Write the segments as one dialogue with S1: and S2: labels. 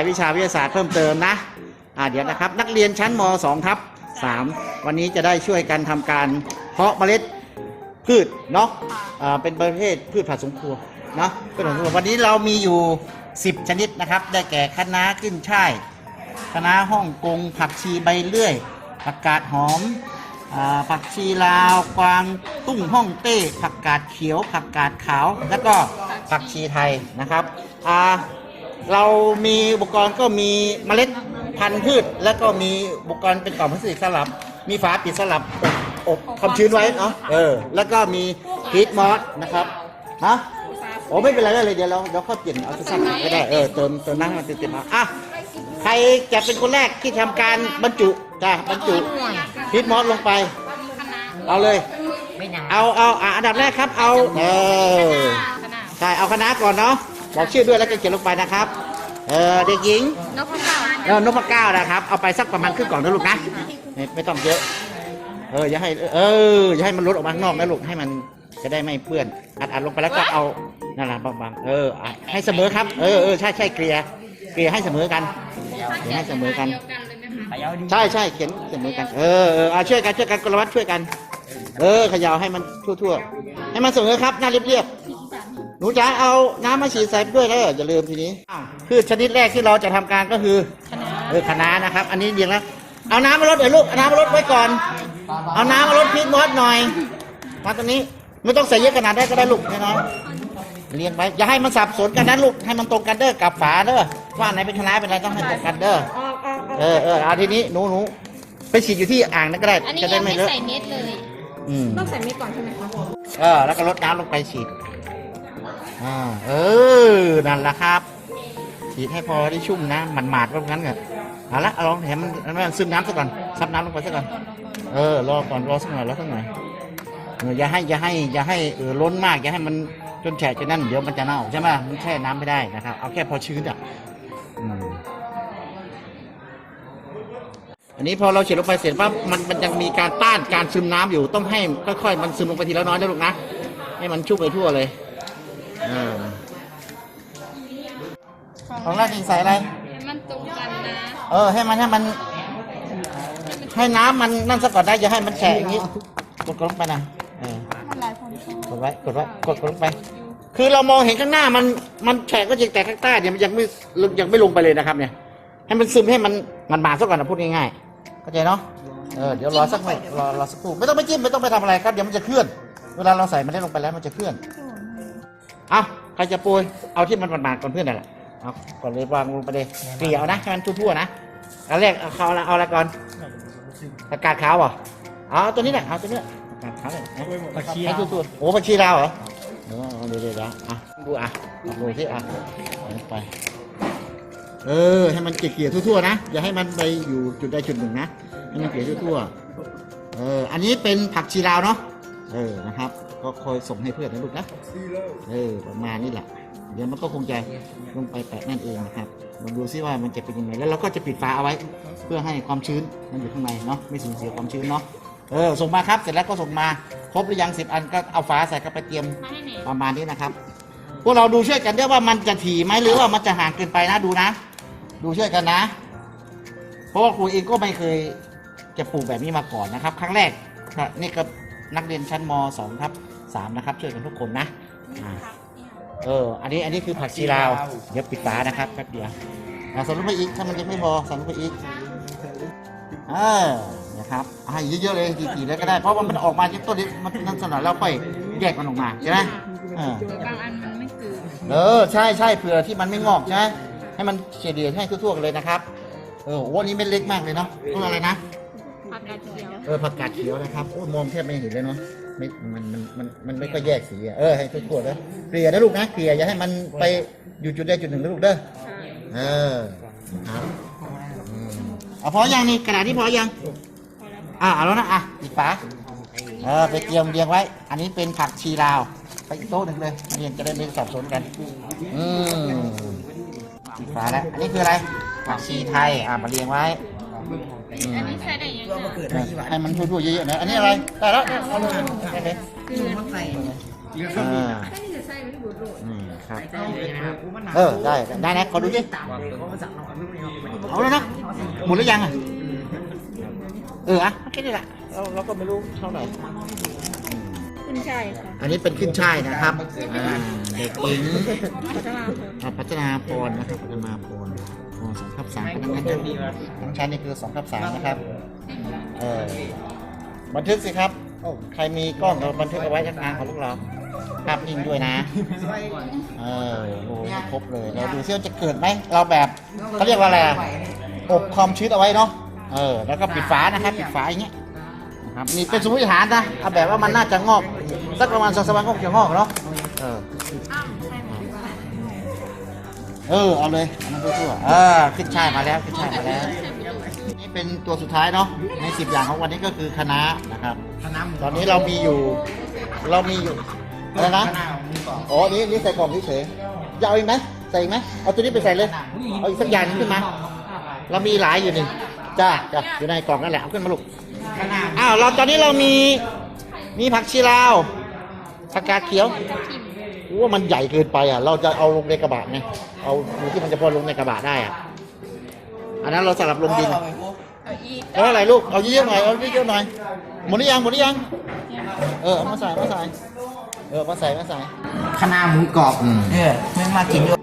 S1: ายวิชาวิทยาศาสตร์เพิ่มเติมนะอ่าเดี๋ยวนะครับ นักเรียนชั้นม2ทับ3วันนี้จะได้ช่วยกันทำการเพาะเมล็ดพืชเนาะอ่าเป็นประเภทพืชผักสวนครัวเนาะพืชผักสวนครัววันนี้เรามีอยู่ 10 ชนิดนะครับ ได้แก่คะน้าขึ้นช่ายคะน้าฮ่องกงผักชีใบเลื่อยผักกาดหอมอ่าผักชีลาวกวางตุ้งฮ่องเต้ผักกาดเขียว ผักกาดขาว แล้วก็ผักชีไทยนะครับอ่า เรามีอุปกรณ์ก็มีเมล็ดพันธุ์พืช แล้วก็มีอุปกรณ์เป็นกล่องพลาสติกสลับ มีฝาปิดสลับอบอบความชื้นไว้เนาะเออ แล้วก็มีฮีทมอสนะครับฮะโอ้ไม่เป็นไรเลยเดี๋ยวเราเดี๋ยวค่อยเปลี่ยนเอาสั้นๆก็ได้เออเติมเติมน้ำให้มันเต็มๆเอาอะใครจะเป็นคนแรกที่ทำการบรรจุจ้ะบรรจุพีทมอสลงไป เอาเลย
S2: ไม่นาน
S1: เอาเอาอะอันดับแรกครับ เอาเออใช่เอาคณะก่อนเนาะ บอกชื่อด้วยแล้วก็เขียนลงไปนะครับ เออเด็กหญิง
S2: นกพะเก้า
S1: เออนพเก้านะครับ เอาไปสักประมาณครึ่งกล่องนะลูกนะไม่ไม่ต้องเยอะ เอออย่าให้ เอออย่าให้มันลดออกมาข้างนอกนะลูกให้มันจะได้ไม่เปื้อน อัดอัดลงไปแล้วก็เอานั่นแหละบางๆเอออะให้เสมอครับ เออเออใช่ใช่เกลี่ยเกลี่ยให้เสมอกันเกลี่ยให้เสมอกัน
S2: ไปเอาดี
S1: ใช่ใช่เขียนเขียนเหมือนกัน เออเออเอาช่วยกันช่วยกันกลวัตช่วยกัน เออเขย่าให้มันทั่วๆให้มันเสมอครับหน้าเรียบๆ หนูจ๋าเอาน้ำมาฉีดใส่ไปด้วยแล้วอย่าลืมทีนี้อ้าวพืชชนิดแรกที่เราจะทำการก็คือเออคะน้านะครับ อันนี้เรียงแล้วเอาน้ำมาลดหน่อยลูกเอาน้ำมาลดไว้ก่อน เอาน้ำมาลดพริกมอสหน่อยมาตรงนี้ไม่ต้องใส่เยอะขนาดได้ก็ได้ลูกน้อยๆเรียงไปอย่าให้มันสับสนกันนะลูกให้มันตรงกันเด้อกับฝาเด้อว่าอันไหนเป็นคะน้าเป็นอะไรต้องให้ตรงกันเด้อเออเออเอาทีนี้หนูหนูไปฉีดอยู่ที่อ่างนั่นก็ได้
S2: อันนี้
S1: จะได้
S2: ยัง
S1: ไม่
S2: ไม่
S1: เลอะ
S2: ใส่เม็ดเลย
S1: อืม
S3: ต้องใส่เม็ดก่อนใช่ไหมคะ
S1: เออแล้วก็ลดน้ำลงไปฉีด อ่าเออ นั่นแหละครับฉีดให้พอได้ชุ่มนะมันหมาดๆว่างั้นเถอเอาละเอาลองเห็นมันมันซึมน้ำซะก่อนซับน้ำลงไปซะก่อนเออรอก่อนรอสักหน่อยรอสักหน่อยเอออย่าให้อย่าให้อย่าให้เออล้นมากอย่าให้มันจนแฉะจนนั่นเดี๋ยวมันจะเน่าใช่ไหมมันแช่น้ำไม่ได้นะครับ เอาแค่พอชื้นอะอืมอันนี้พอเราฉีดลงไปเสร็จปั๊บมันมันยังมีการต้านการซึมน้ำอยู่ต้องให้ค่อยๆมันซึมลงไปทีละน้อยนะลูกนะให้มันชุ่มไปทั่วเลยอ่า ของแรกยิงใส่อะไร
S2: ให้มันตรงกันนะ
S1: เออ ให้มันให้มัน ให้น้ำมันนั่นซะก่อนได้อย่าให้มันแฉะอย่างนี้ กดกดลงไปนะเออ
S3: มันหลายคนชอบ
S1: กดไว้กดไว้กดกดลงไป คือเรามองเห็นข้างหน้ามันมันแฉะก็จริงแต่ข้างใต้เนี่ยมันยังไม่ยังไม่ลงไปเลยนะครับ เนี่ย ให้มันซึมให้มันมันมาซะก่อนนะพูดง่ายๆเข้าใจเนาะเออเดี๋ยวรอสักหน่อยรอรอสักครู่ไม่ต้องไปจิ้มไม่ต้องไปทำอะไรครับเดี๋ยวมันจะเคลื่อน เวลาเราใส่มันได้ลงไปแล้วมันจะเคลื่อนอะใครจะโปรยเอาที่มันหมาดๆก่อนเพื่อนนั่นแหละ เอาก่อนเลยวางลงไปเลยเกลี่ยเอานะให้มันทั่วๆนะอันแรกเอาเขาเอาอะไรก่อนอากาศขาวเหรอเอาตัวนี้แหละเอาตัวนี้แหละอากาศขาวเลยนะ
S2: ผักชี
S1: ให้ทั่วๆโอ้ผักชีลาวเหรอเออเอาเดี๋ยวเดี๋ยวเดี๋ยวอะดูอะลองดูที่อะเอาไปเออให้มันเกลี่ยๆทั่วๆนะอย่าให้มันไปอยู่จุดใดจุดหนึ่งนะให้มันเกลี่ยทั่วๆเอออันนี้เป็นผักชีลาวเนาะเออนะครับ ก็คอยส่งให้เพื่อนนะลูกนะเออประมาณนี้แหละ เดี๋ยวมันก็คงจะลงไปแปะนั่นเองนะครับลองดูซิว่ามันจะเป็นยังไงแล้วเราก็จะปิดฝาเอาไว้เพื่อให้ความชื้นมันอยู่ข้างในเนาะไม่สูญเสียความชื้นเนาะเออส่งมาครับเสร็จแล้วก็ส่งมาครบหรือยังสิบอันก็เอาฝาใส่ก็ไปเตรียม
S2: มาให้ไหน
S1: ประมาณนี้นะครับ พวกเราดูช่วยกันด้วยว่ามันจะถี่ไหมหรือว่ามันจะห่างเกินไปนะดูนะ ดูช่วยกันนะ เพราะว่าครูเองก็ไม่เคยจะปลูกแบบนี้มาก่อนนะครับ ครั้งแรกครับนี่ก็นักเรียนชั้นม .2 ครับ3นะครับช่วยกันทุกคนนะอ่า เออ อันนี้อันนี้คือผักชีลาว เดี๋ยวปิดฝานะครับแป๊บเดียวอ่าใส่ลงไปอีกถ้ามันยังไม่พอใส่ลงไปอีกเออนะครับอ่าเยอะๆเลยทีๆแล้วก็ได้ เพราะว่ามันออกมาจากต้นนี้มันนั่นสนอยแล้วค่อยแยกมันออกมาใช่ไหมเออ
S2: เดี๋ยวบางอันมันไม่เกิด
S1: เออใช่ใช่เผื่อที่มันไม่งอกใช่ไหมให้มันเฉลี่ยให้ทั่วๆกันเลยนะครับ เออโอ้อันนี้เม็ดเล็กมากเลยเนาะต้นอะไรนะ
S2: ผักกาดเขียว
S1: เออผักกาดเขียวนะครับโอ้มองแทบไม่เห็นเลยเนาะไม่มันมันมันมันไม่ค่อยแยกสีอะเออให้ทั่วๆเลยเกลี่ยนะลูกนะเกลี่ยอย่าให้มันไปอยู่จุดใดจุดหนึ่งนะลูกเด้อเออครับอืมเอาพอยังนี่กระดาษนี้พอยังอะเอาแล้วนะอะอีกฝาเออไปเตรียมเรียงไว้ อันนี้เป็นผักชีลาว ไปอีกโต๊ะหนึ่งเลยเรียนจะได้ไม่สับสนกันอืมสีฟ้าแล้วอันนี้คืออะไรผักชีไทยอ่ามาเรียงไว้ อืม
S2: อันนี้ใช้ได้ยังไง
S1: ให้มันทั่วๆเยอะๆนะ อันนี้อะไร ได้แล้วได้เอาเลยได้เลย
S3: คือมันใส่
S1: อ่านี่ครับเออได้ได้นะขอดูสิเอาแล้วนะหมดหรือยังอะเอออะแค่นี้แหละเราเราก็ไม่รู้เท่าไหร่
S2: ขึ้นใช่ายค่ะ
S1: อันนี้เป็นขึ้นช่ายนะครับอ่าเด็กหญิง
S2: พัฒนาผล
S1: อ่าพัฒนาพรนะครับพัฒนาพรอ๋อสองทับ สามพนักงานทั้งชั้นนี่คือสองทับสามนะครับ เออบันทึกสิครับโอ้ใครมีกล้องเราบันทึกเอาไว้ทั้งงานของพวกเราภาพนิ่งด้วยนะ เออโอ้ยครบเลยเราดูซิว่าจะเกิดไหม เราแบบเขาเรียกว่าอะไรอะอบความชื้นเอาไว้เนาะ เออ แล้วก็ปิดฝานะครับ ปิดฝาอย่างเงี้ยนะครับ นี่เป็นสมมติฐานนะ เอาแบบว่ามันน่าจะงอก สักประมาณสองสามวันก็คงจะงอกเนาะ เออ เออเอาเลยเอามันทั่วๆเออขึ้นช่ายมาแล้วขึ้นช่ายมาแล้ว นี่เป็นตัวสุดท้ายเนาะในสิบอย่างของวันนี้ก็คือคณะนะครับตอนนี้เรามีอยู่ เรามีอยู่อะไรนะอ๋อ นี่นี่ใส่กล่องเฉยๆจะเอาอีกไหมใส่อีกไหมเอาตัวนี้ไปใส่เลย เอาอีกสักอย่างหนึงขึ้นมา เรามีหลายอยู่นี่ จ้าจ้าอยู่ในกล่องนั่นแหละ เอาขึ้นมาลูกอ้าว เราตอนนี้เรามี มีผักชีลาวผักกาดเขียว โอ้มันใหญ่เกินไปอะ เราจะเอาลงในกระบะไงเอาดูที่มันจะพอลงในกระบะได้อะ อันนั้นเราสลับลงดิน
S2: เอาอีก
S1: เอาอะไรลูก เอาเยอะๆหน่อย เอาเยอะๆหน่อย หมดหรือยังหมดหรือยัง เออเอามาใส่มาใส่ เออมาใส่มาใส่
S3: คณะหมูกรอบ
S1: อืม
S3: เออไม่มากินด้วย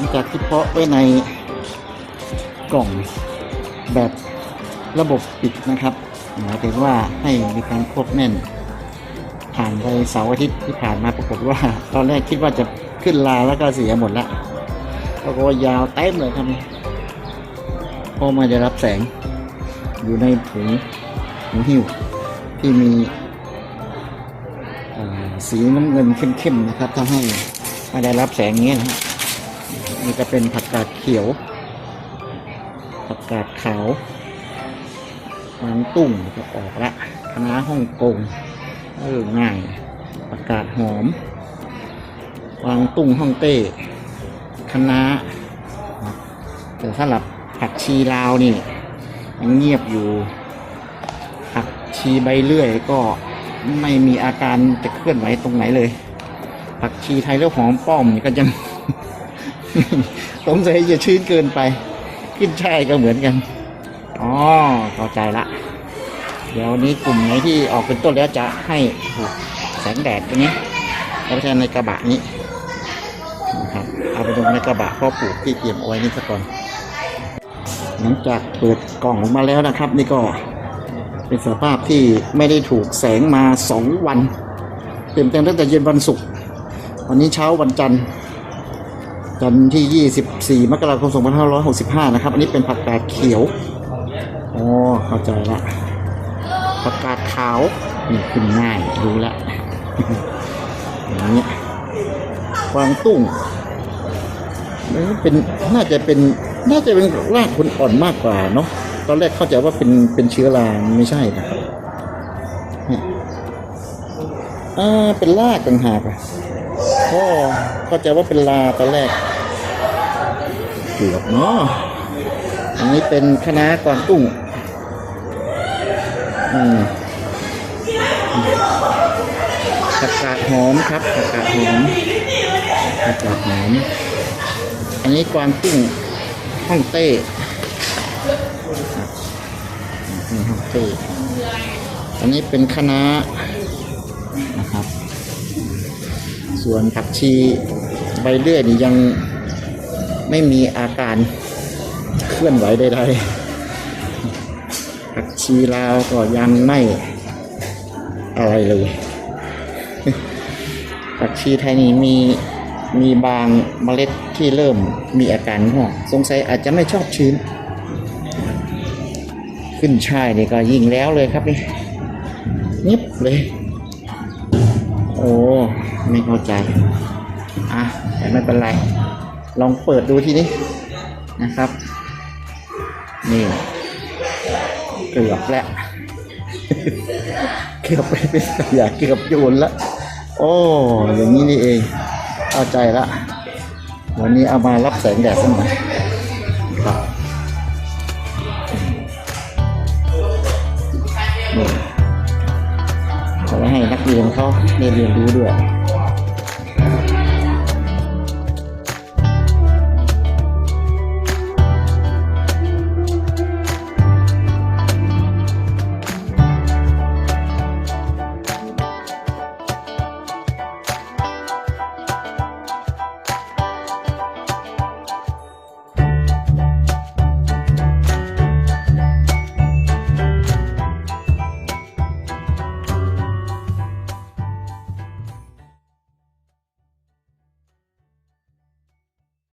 S1: ลังจากที่เพาะไว้ในกล่องแบบระบบปิดนะครับ หมายถึงว่าให้มีการควบแน่น ผ่านไปเสาร์อาทิตย์ที่ผ่านมาปรากฏว่า ตอนแรกคิดว่าจะขึ้นลาแล้วก็เสียหมดละปรากฏว่ายาวเต็มเลยครับพราะไม่ได้รับแสง อยู่ในถุงถุงหิ้วที่มีสีน้ำเงินเข้มๆนะครับทำให้ไม่ได้รับแสงอย่างนี้นะฮะ นี่ก็เป็นผักกาดเขียว ผักกาดขาวหางตุ่งก็ออกละคณะน้าฮ่องกงเออง่ายผักกาดหอม วางตุ้งฮ่องเต้คณะแต่ถ้าหลับผักชีลาวนี่ยังเงียบอยู่ ผักชีใบเลื่อยก็ไม่มีอาการจะเคลื่อนไหวตรงไหนเลย ผักชีไทยแล้วหอมป้อมนี่ก็ยัง สงสัยจะชื้นเกินไป ขึ้นช่ายก็เหมือนกัน อ๋อเข้าใจละ เดี๋ยวนี้กลุ่มไหนที่ออกเป็นต้นแล้วจะให้แสงแดดตรงนี้แล้วไม่ใช่ในกระบะนี้นะครับเอาไปลงในกระบะเพ่อปลูกที่เตรียมเอาไว้นี่ซะก่อน หลังจากเปิดกล่องออกมาแล้วนะครับ นี่ก็เป็นสภาพที่ไม่ได้ถูกแสงมาสองวันเต็มเต็มตั้งแต่เย็นวันศุกร์วันนี้เช้าวันจันทร์ จันทร์ที่ 24 มกราคม 2565 นะครับ อันนี้เป็นผักกาดเขียว อ๋อ เข้าใจละ ผักกาดขาว นี่ขึ้นง่ายดูแลวอย่างนี้กวางตุ้งนี่เป็น น่าจะเป็น น่าจะเป็นรากคนอ่อนมากกว่าเนาะ ตอนแรกเข้าใจว่าเป็น เป็นเชื้อรา ไม่ใช่นะครับเนี่ยอ่า เป็นรากต่างหากอะก็เข้าใจว่าเป็นลาตอนแรก เกือบเนาะอันนี้เป็นคณะกวางตุ้งอืมผักกาดหอมครับผักกาดหอมผักกาดหอม อันนี้กวางตุ้งฮ่องเต้ครับนี่ฮ่องเต้อันนี้เป็นคะน้านะครับ ส่วนผักชีใบเลื่อยนี่ยัง ไม่มีอาการเคลื่อนไหวใดๆผักชีลาวก็ยังไม่อะไรเลยผักชีไทยนี่มีมีบางเมล็ดที่เริ่มมีอาการงอกสงสัยอาจจะไม่ชอบชื้น ขึ้นช่ายนี่ก็ยิ่งแล้วเลยครับนี่นิบเลย โอ้ ไม่เข้าใจ อะแต่ไม่เป็นไร ลองเปิดดูทีนี้นะครับ นี่ เกือบแล้วเกือบไปเป็นขยะเกือบโยนละโอ้อย่างนี้นี่เองเข้าใจละวันนี้เอามารับแสงแดดสักหน่อยครับนี่จะให้นักเรียนเขาเรียนรู้ด้วย